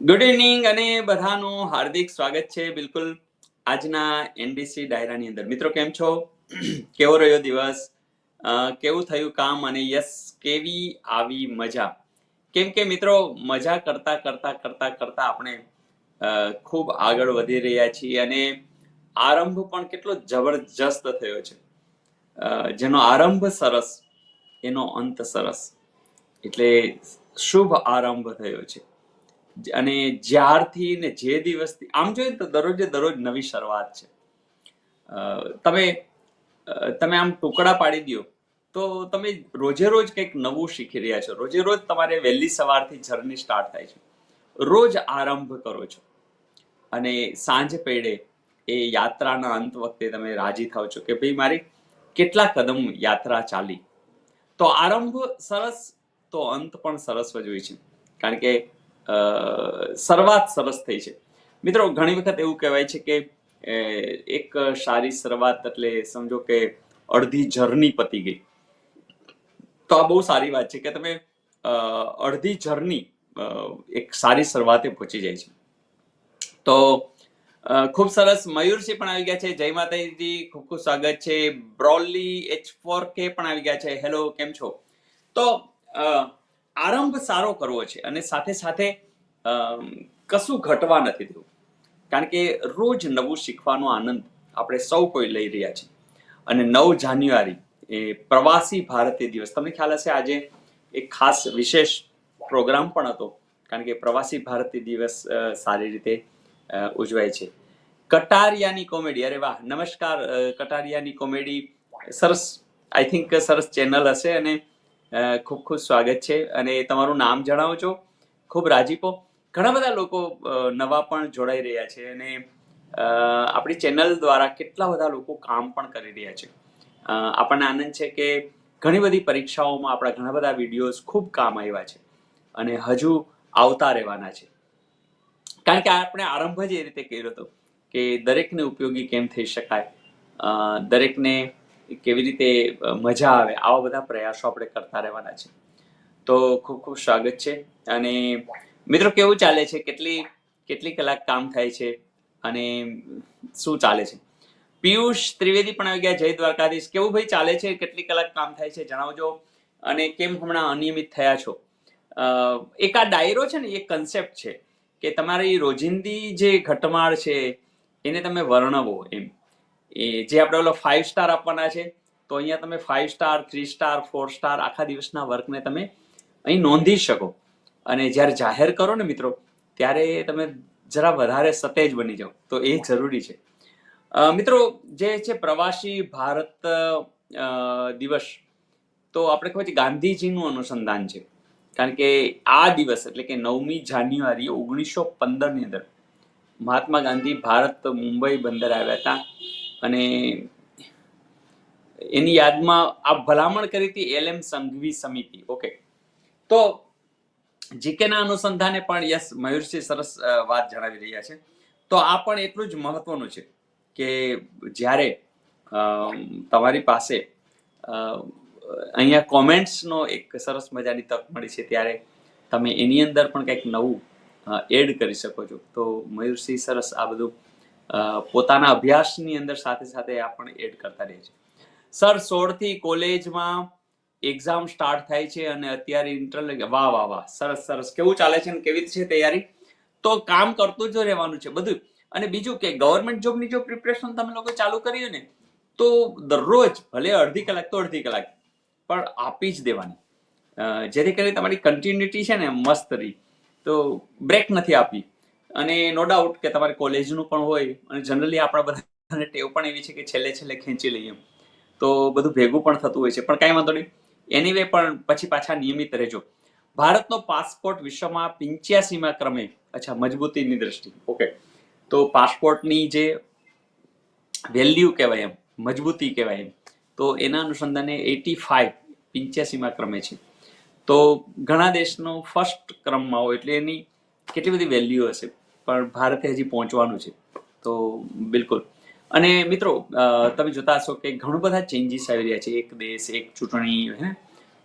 Good evening અને બધાનું હાર્દિક સ્વાગત છે. બિલકુલ આજના એનબીસી ડાયરાની અંદર. મિત્રો, કેમ છો? કેવો રહ્યો દિવસ? કેવું થયું કામ? અને યસ, કેવી આવી મજા? કેમ કે મિત્રો, મજા કરતા કરતા કરતા કરતા આપણે ખૂબ આગળ વધી રહ્યા છીએ અને આરંભ પણ કેટલો જબરજસ્ત થયો છે. જેનો આરંભ સરસ, એનો અંત સરસ. એટલે શુભ આરંભ થયો છે. અને જ્યારથી ને જે દિવસથી, આમ જોઈએ તો દરરોજે દરરોજ નવી શરૂઆત છે. તમે તમે આમ ટુકડા પાડી દો તો તમે રોજે રોજ કંઈક નવું શીખી રહ્યા છો. રોજે રોજ તમારે વહેલી સવારથી જર્ની સ્ટાર્ટ થાય છે. રોજ આરંભ કરો છો. અને સાંજ પેડે એ યાત્રાના અંત વખતે તમે રાજી થાવ છો કે ભાઈ મારી કેટલા કદમ યાત્રા ચાલી. તો આરંભ સરસ, તો અંત પણ સરસ જ હોય છે. કારણ કે શરૂઆત સરસ થઈ છે. મિત્રો, ઘણી વખત એવું કહેવાય છે કે એક સારી શરૂઆત એટલે સમજો કે અડધી જર્ની પતી ગઈ. તો આ બહુ સારી વાત છે કે તમે અડધી જર્ની એક સારી શરૂઆતે પહોંચી જાય છે. તો ખૂબ સરસ મયુરસિંહ પણ આવી ગયા છે. જય માતાજી, ખૂબ ખૂબ સ્વાગત છે. બ્રોલી એચ ફોર કે પણ આવી ગયા છે. હેલો કેમ છો? તો આરંભ સારો કરવો છે અને સાથે સાથે કશું ઘટવા નથી દેવું. કારણ કે રોજ નવું શીખવાનો આનંદ આપણે સૌ કોઈ લઈ રહ્યા છીએ અને નવ જાન્યુઆરી એ પ્રવાસી ભારતીય દિવસ. તમને ખ્યાલ હશે, આજે એક ખાસ વિશેષ પ્રોગ્રામ પણ હતો. કારણ કે પ્રવાસી ભારતીય દિવસ સારી રીતે ઉજવાય છે. કટારિયાની કોમેડી. અરે વાહ, નમસ્કાર કટારિયાની કોમેડી. સરસ આઈ થિંક સરસ ચેનલ હશે અને ખૂબ ખૂબ સ્વાગત છે અને તમારું નામ જણાવો છો? ખૂબ રાજીપો ઘણા બધા લોકો નવા પણ જોડાઈ રહ્યા છે અને આપણી ચેનલ દ્વારા કેટલા બધા લોકો કામ પણ કરી રહ્યા છે. આપણને આનંદ છે કે ઘણી બધી પરીક્ષાઓમાં આપણા ઘણા બધા વિડીયોઝ ખૂબ કામ આવ્યા છે અને હજુ આવતા રહેવાના છે. કારણ કે આપણે આરંભ જ એ રીતે કર્યો હતો કે દરેકને ઉપયોગી કેમ થઈ શકાય? દરેકને કેવી રીતે મજા આવે, આવા બધા પ્રયાસો આપણે કરતા રહેવાના છે. તો ખૂબ ખૂબ સ્વાગત છે. અને મિત્રો, કેવું ચાલે છે? કેટલી કેટલી કલાક કામ થાય છે? અને શું ચાલે છે? પિયુષ ત્રિવેદી પણ આવી ગયા, જય દ્વારકાધીશ. કેવું ભાઈ, ચાલે છે? કેટલી કલાક કામ થાય છે? જણાવજો. અને કેમ હમણાં અનિયમિત થયા છો? એક આ ડાયરો છે ને એ કન્સેપ્ટ છે કે તમારી રોજિંદી જે ઘટમાળ છે, એને તમે વર્ણવો એમ. એ જે આપણે ઓલો ફાઇવ સ્ટાર આપવાના છે, તો અહીંયા તમે five star three star four star આખા દિવસના વર્કને તમે અહીં નોંધી શકો. અને જ્યારે જાહેર કરો ને મિત્રો, ત્યારે તમે જરા વધારે સતેજ બની જાઓ. તો એ જરૂરી છે. મિત્રો, જે છે પ્રવાસી ભારત દિવસ, તો આપણે ખબર છે ગાંધીજીનું અનુસંધાન છે. કારણ કે આ દિવસ એટલે કે નવમી જાન્યુઆરી ઓગણીસો પંદરની અંદર મહાત્મા ગાંધી ભારત મુંબઈ બંદર આવ્યા હતા. અને એની યાદમાં આ ભલામણ કરી હતી એલ એમ સંઘવી સમિતિ. ઓકે. તો જીકેના અનુસંધાને પણ યસ, મયુરસિંહ સરસ વાત જણાવી રહ્યા છે. તો આ પણ એટલું જ મહત્વનું છે કે જ્યારે તમારી પાસે અહીંયા કોમેન્ટ્સનો એક સરસ મજાની તક મળી છે ત્યારે તમે એની અંદર પણ કંઈક નવું એડ કરી શકો છો. તો મયુરસિંહ સરસ આ બધું પોતાના અભ્યાસની અંદર સાથે સાથે આ પણ એડ કરતા રહે છે. સર સોળથી કોલેજમાં એક્ઝામ સ્ટાર્ટ થાય છે અને અત્યારે ઇન્ટર વાહ વાહ વાહ. સરસ સરસ. કેવું ચાલે છે અને કેવી છે તૈયારી? તો કામ કરતું જ રહેવાનું છે બધું. અને બીજું કે ગવર્મેન્ટ જોબની જો પ્રિપરેશન તમે લોકો ચાલુ કરી ને, તો દરરોજ ભલે અડધી કલાક તો અડધી કલાક, પણ આપી જ દેવાની. જેથી કરીને તમારી કન્ટિન્યુટી છે ને મસ્ત રહી. તો બ્રેક નથી આપી. અને નો ડાઉટ કે તમારે કોલેજનું પણ હોય અને જનરલી આપણા બધાને ટેવ પણ એવી છે કે છેલ્લે છેલ્લે ખેંચી લઈએ. તો બધું ભેગું પણ થતું હોય છે. પણ કાંઈ વાંધો નહીં. એનીવે પણ પછી પાછા નિયમિત રહેજો. ભારતનો પાસપોર્ટ વિશ્વમાં પિંચ્યાસીમાં ક્રમે અચ્છા, મજબૂતીની દ્રષ્ટિ ઓકે તો પાસપોર્ટની જે વેલ્યુ કહેવાય એમ, મજબૂતી કહેવાય એમ, તો એના અનુસંધાને એટી ફાઈવ પિંચ્યાસીમાં ક્રમે છે. તો ઘણા દેશનો ફર્સ્ટ ક્રમમાં હોય એટલે એની કેટલી બધી વેલ્યુ હશે? પણ ભારતે હજી પહોંચવાનું છે. તો બિલકુલ. અને મિત્રો તમે જોતા હશો કે ઘણું બધા ચેન્જીસ આવી રહ્યા છે. એક દેશ, એક ચૂંટણી, હે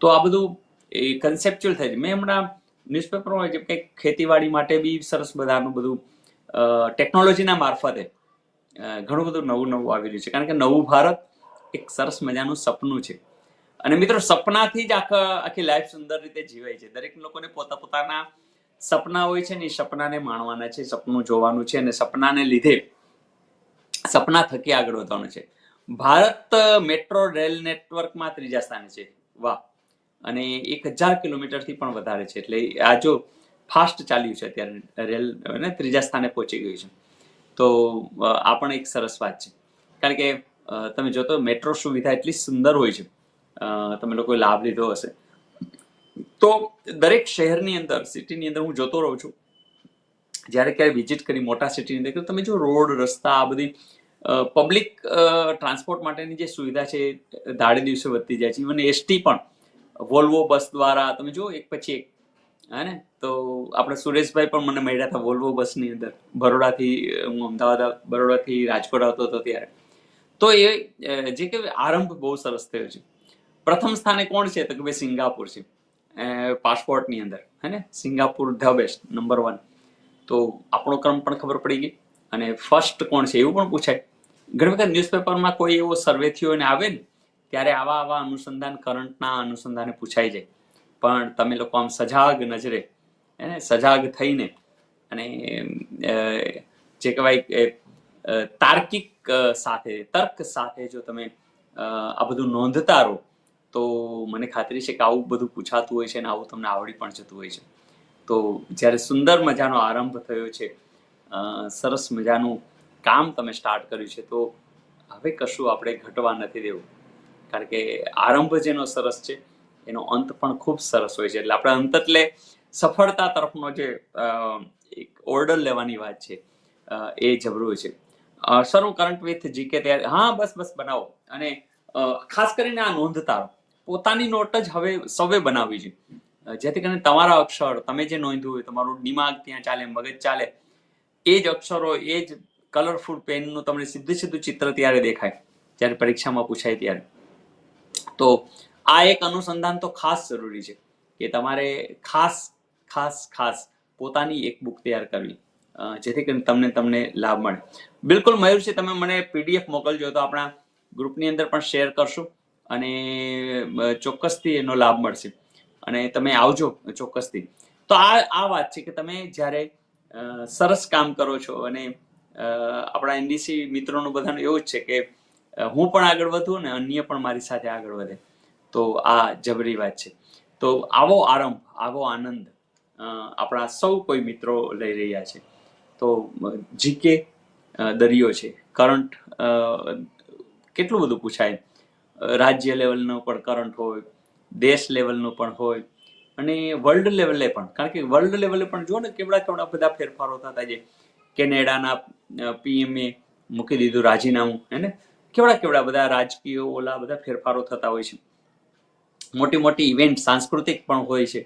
તો આ બધું એ કન્સેપ્ચ્યુઅલ થાય છે. મેં હમણાં ન્યૂઝપેપરમાં જેમ કે ખેતીવાડી માટે બી સરસ બધાનું બધું ટેકનોલોજીના મારફતે ઘણું બધું નવું નવું આવી રહ્યું છે. કારણ કે નવું ભારત એક સરસ મજાનું સપનું છે. અને મિત્રો, સપનાથી જ આખા, આખી લાઈફ સુંદર રીતે જીવાય છે. દરેક લોકોને પોતા પોતાના સપના હોય છે ને એ સપનાને માણવાના છે, સપનું જોવાનું છે અને સપનાને લીધે સપના થકી આગળ વધવાનું છે. ભારત મેટ્રો રેલ નેટવર્કમાં ત્રીજા સ્થાને છે. વાહ. અને એક હજાર કિલોમીટરથી પણ વધારે છે. એટલે આ જો ફાસ્ટ ચાલ્યું છે અત્યારે રેલ ને ત્રીજા સ્થાને પહોંચી ગયું છે. તો આ પણ એક સરસ વાત છે. કારણ કે તમે જોતો મેટ્રો સુવિધા એટલી સુંદર હોય છે. તમે લોકોએ લાભ લીધો હશે. તો દરેક શહેરની અંદર સિટીની અંદર હું જોતો રહું છું, જ્યારે ક્યારે વિઝિટ કરી મોટા સિટીની અંદર તમે જો રોડ, રસ્તા, આ બધી પબ્લિક ટ્રાન્સપોર્ટ માટેની જે સુવિધા છે, દાડે દિવસે વધતી જાય છે. ઇવન એસટી પણ વોલ્વો બસ દ્વારા, તમે જુઓ, એક પછી એક, હે તો આપણે સુરેશભાઈ પણ મને મળ્યા હતા વોલ્વો બસની અંદર. બરોડાથી હું અમદાવાદ બરોડાથી રાજકોટ આવતો હતો ત્યારે. તો એ જે કે આરંભ બહુ સરસ થયો છે. પ્રથમ સ્થાને કોણ છે? તો કે ભાઈ સિંગાપુર છે. પાસપોર્ટની અંદર, હે ને? Singapore the best number one તો આપણો ક્રમ પણ ખબર પડી ગઈ. અને ફર્સ્ટ કોણ છે એવું પણ પૂછાય. ઘણી વખત ન્યૂઝપેપરમાં કોઈ એવો સર્વે થયો અને આવે ને, ત્યારે આવા આવા અનુસંધાન, કરંટના અનુસંધાને પૂછાઈ જાય. પણ તમે લોકો આમ સજાગ નજરે, હે સજાગ થઈને અને જે કહેવાય તાર્કિક સાથે, તર્ક સાથે જો તમે આ બધું નોંધતા રહો તો મને ખાતરી છે કે આવું બધું પૂછાતું હોય છે અને આવું તમને આવડી પણ જતું હોય છે. તો જ્યારે સુંદર મજાનો આરંભ થયો છે સરસ મજાનું કામ તમે સ્ટાર્ટ કર્યું છે, તો હવે કશું આપણે ઘટવા નથી દેવું. કારણ કે આરંભ જેનો સરસ છે, એનો અંત પણ ખૂબ સરસ હોય છે. એટલે આપણે અંત એટલે સફળતા તરફનો જે એક ઓર્ડર લેવાની વાત છે એ જબરું છે. સર હું કરંટ વિથ જીકે ત્યારે, હા, બસ બસ, બનાવો. અને ખાસ કરીને આ નોંધતા રહો પોતાની નોટ જ હવે સૌએ બનાવવી છે. જેથી કરીને તમારા અક્ષર, તમે જે નોંધ્યું હોય, તમારું દિમાગ ત્યાં ચાલે, મગજ ચાલે, એ જ અક્ષરો, એ જ કલરફુલ પેનનું તમને સીધું સીધું ચિત્ર ત્યારે દેખાય, જ્યારે પરીક્ષામાં પૂછાય ત્યારે. તો આ એક અનુસંધાન તો ખાસ જરૂરી છે, કે તમારે ખાસ ખાસ ખાસ પોતાની એક બુક તૈયાર કરવી જેથી કરીને તમને તમને લાભ મળે. બિલકુલ મયુરજી તમે મને પીડીએફ મોકલજો, તો આપણા ગ્રુપની અંદર પણ શેર કરશું. અને ચોક્કસથી એનો લાભ મળશે. અને તમે આવજો ચોક્કસથી. તો આ આ વાત છે કે તમે જ્યારે સરસ કામ કરો છો અને આપણા એનડીસી મિત્રોનું બધાનું એવું જ છે કે હું પણ આગળ વધું અને અન્ય પણ મારી સાથે આગળ વધે. તો આ જબરી વાત છે. તો આવો આરંભ, આવો આનંદ આપણા સૌ કોઈ મિત્રો લઈ રહ્યા છે. તો જીકે દરિયો છે. કરંટ કેટલું બધું પૂછાય? રાજ્ય લેવલનો પણ કરંટ હોય, દેશ લેવલનો પણ હોય અને વર્લ્ડ લેવલે પણ. કારણ કે વર્લ્ડ લેવલે પણ જુઓ ને કેવડા કેવડા બધા ફેરફારો થતા છે કેનેડાના પીએમએ મૂકી દીધું, રાજીનામું, હે ને? કેવડા કેવડા બધા રાજકીય, ઓલા બધા ફેરફારો થતા હોય છે. મોટી મોટી ઇવેન્ટ સાંસ્કૃતિક પણ હોય છે.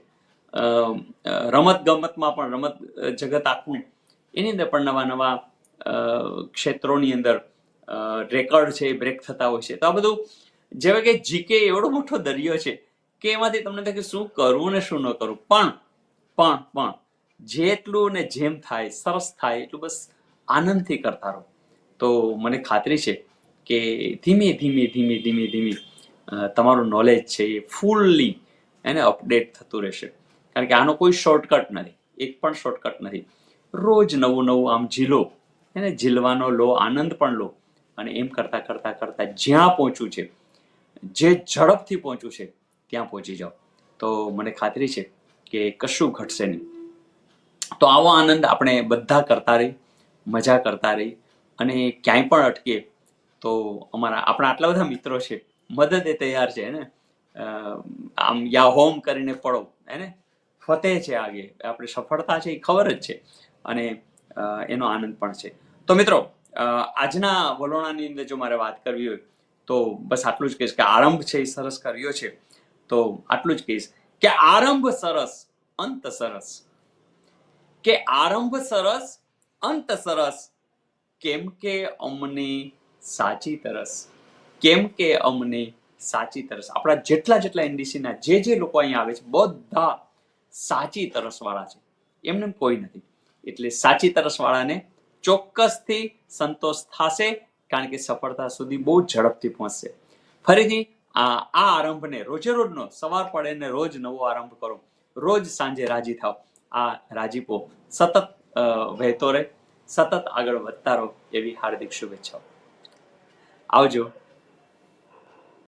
રમત ગમતમાં પણ, રમત જગત આખું. એની અંદર પણ નવા નવા ક્ષેત્રોની અંદર રેકોર્ડ છે એ બ્રેક થતા હોય છે. તો આ બધું જેવા કે જીકે એવડો મોટો દરિયો છે, કે એમાંથી તમને થાય કે શું કરવું ને શું ન કરવું પણ પણ પણ, જેટલું ને જેમ થાય, સરસ થાય, એટલું બસ આનંદથી કરતા રહો. તો મને ખાતરી છે કે ધીમે ધીમે ધીમે ધીમે ધીમે તમારું નોલેજ છે એ ફૂલ્લી એને અપડેટ થતું રહેશે. કારણ કે આનો કોઈ શોર્ટકટ નથી, એક પણ શોર્ટકટ નથી. રોજ નવું નવું આમ ઝીલો, એને ઝીલવાનો લો, આનંદ પણ લો, અને એમ કરતાં કરતાં કરતાં જ્યાં પહોંચવું છે જે ઝડપથી પહોંચવું છે, ત્યાં પહોંચી જાઓ. તો મને ખાતરી છે કે કશું ઘટશે નહીં. તો આવો આનંદ આપણે બધા કરતા રહી, મજા કરતા રહી અને ક્યાંય પણ અટકીએ તો અમારા, આપણા આટલા બધા મિત્રો છે, મદદે તૈયાર છે ને? આમ યા હોમ કરીને પડો હે ફતેહ છે આગે. આપણે સફળતા છે એ ખબર જ છે અને એનો આનંદ પણ છે. તો મિત્રો આજના વલોણાની અંદર જો મારે વાત કરવી હોય તો બસ આટલું જ કહીશ કે આરંભ છે એ સરસ કર્યો છે. તો આટલું જ કહીશ કે આરંભ સરસ, અંત સરસ. કે આરંભ સરસ, અંત સરસ. કેમ કે અમને સાચી તરસ. કેમ કે અમને સાચી તરસ. આપણા જેટલા જેટલા એનડીસીના જે જે લોકો અહીંયા આવે છે, બધા સાચી તરસવાળા છે. એમને કોઈ નથી. એટલે સાચી તરસવાળાને ચોક્કસથી સંતોષ થશે કારણ કે સફળતા સુધી બહુ ઝડપથી પહોંચશે. ફરીથી, આ આરંભને રોજે રોજનો સવાર પડે ને રોજ નવો આરંભ કરો. રોજ સાંજે રાજી થાવ આ રાજીપો સતત વહેતો રહે. સતત આગળ વધતા રહો એવી હાર્દિક શુભેચ્છાઓ. આવજો.